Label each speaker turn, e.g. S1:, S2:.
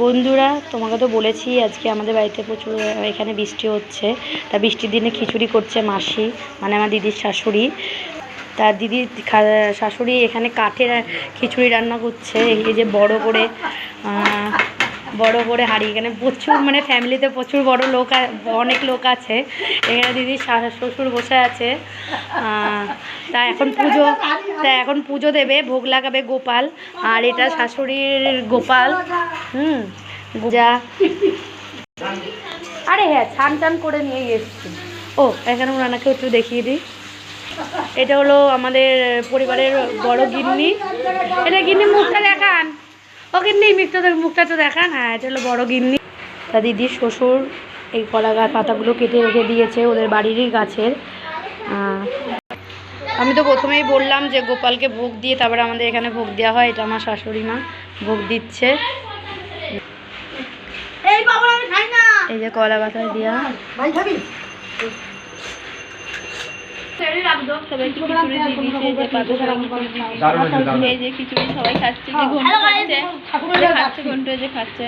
S1: বন্ধুরা, তোমাকে তো বলেছি আজকে আমাদের বাড়িতে প্রচুর, এখানে বৃষ্টি হচ্ছে। তা বৃষ্টির দিনে খিচুড়ি করছে মাসি মানে আমার দিদির শাশুড়ি। তার দিদি শাশুড়ি এখানে কাঠের খিচুড়ি রান্না করছে, এই যে বড় করে বড় করে হাঁড়ি এখানে প্রচুর মানে ফ্যামিলিতে প্রচুর বড় লোক অনেক লোক আছে। এখানে দিদির শ্বশুর বসে আছে। তা এখন পুজো তা এখন পুজো দেবে, ভোগ লাগাবে গোপাল। আর এটা শাশুড়ির গোপাল। হুম, যা। আরে হ্যাঁ ছান টান করে নিয়ে এসছি। ও, এখানে ওনাকে একটু দেখিয়ে দিই। এটা হলো আমাদের পরিবারের বড় গিন্নি। এটা গিন্নি মুখটা দেখান। গিন্নি মুখটা তো দেখান। হ্যাঁ এটা হলো বড় গিন্নি। তা দিদির শ্বশুর এই কলা গাছ পাতাগুলো কেটে রেখে দিয়েছে ওদের বাড়িরই গাছের। আমি তো প্রথমেই বললাম যে গোপালকে ভোগ দিয়ে তারপরে আমাদের এখানে ভোগ দেওয়া হয় এটা আমার শাশুড়ি মা ভোগ দিচ্ছে।
S2: এই
S1: যে কলা পাতায় দেওয়া।
S3: সবাইকে খিচুড়ি দিয়ে দিয়েছে যে সবাই খিচুড়ি। এই যে সবাই খাচ্ছে যে ঘন্টু
S2: হ্যালো
S3: খাচ্ছে। খাচ্ছে ঘন্টু যে খাচ্ছে।